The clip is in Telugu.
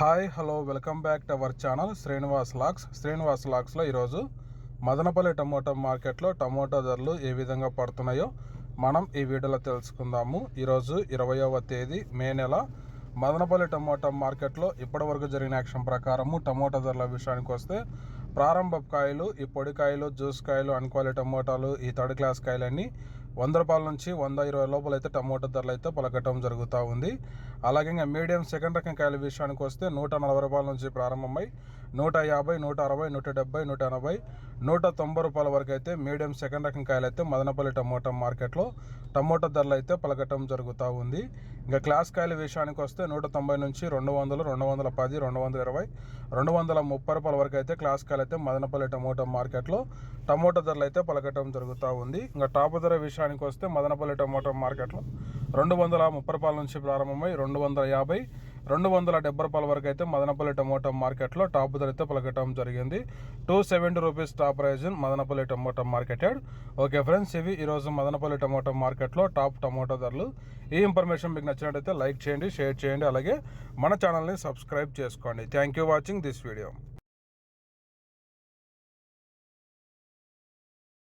Hi hello welcome back to our channel Srinivas Lax. Srinivas లాక్స్లో ఈరోజు మదనపల్లి టమోటా మార్కెట్లో టమోటా ధరలు ఏ విధంగా పడుతున్నాయో మనం ఈ వీడియోలో తెలుసుకుందాము. ఈరోజు ఇరవయవ తేదీ మే నెల. మదనపల్లి టమోటా మార్కెట్లో ఇప్పటివరకు జరిగిన యాక్షన్ ప్రకారము టమోటా ధరల విషయానికి వస్తే ప్రారంభ కాయలు ఈ పొడి కాయలు జ్యూస్ కాయలు అన్క్వాలిటీ టమోటాలు ఈ థర్డ్ క్లాస్ కాయలన్నీ వంద రూపాయల నుంచి వంద ఇరవై లోపల అయితే టమోటా ధరలు అయితే పలకటం జరుగుతూ ఉంది. అలాగే ఇంకా మీడియం సెకండ్ రకం కాయల విషయానికి వస్తే నూట నలభై రూపాయల నుంచి ప్రారంభమై నూట యాభై నూట అరవై నూట డెబ్బై నూట ఎనభై నూట తొంభై రూపాయల వరకు అయితే మీడియం సెకండ్ రకం కాయలు అయితే మదనపల్లి టమోటా మార్కెట్లో టమోటా ధరలు అయితే పలకటం జరుగుతూ ఉంది. ఇంకా క్లాస్ కాయల విషయానికి వస్తే నూట తొంభై నుంచి రెండు వందలు రెండు వందల పది రెండు వందల ఇరవై రెండు వందల ముప్పై రూపాయల వరకు అయితే క్లాస్ కాయలు అయితే మదనపల్లి టమోటా మార్కెట్లో టమోటా ధరలు అయితే పలకటం జరుగుతూ ఉంది. ఇంకా టాప్ ధర విషయానికి వస్తే మదనపల్లి టమోటా మార్కెట్లో రెండు వందల ముప్పై రూపాయల నుంచి ప్రారంభమై రెండు వందల యాభై రెండు వందల డెబ్బై రూపాయల వరకు అయితే మదనపల్లి టమోటా మార్కెట్లో టాప్ ధర అయితే పలకటం జరిగింది. Two seventy rupees top price Madanapalle tomato marketed. Okay friends ఇవి ఈరోజు మదనపల్లి టమోటా మార్కెట్లో టాప్ టమోటా ధరలు. ఈ ఇన్ఫర్మేషన్ మీకు నచ్చినట్టయితే లైక్ చేయండి షేర్ చేయండి. అలాగే మన ఛానల్ని సబ్స్క్రైబ్ చేసుకోండి. Thank you watching this video.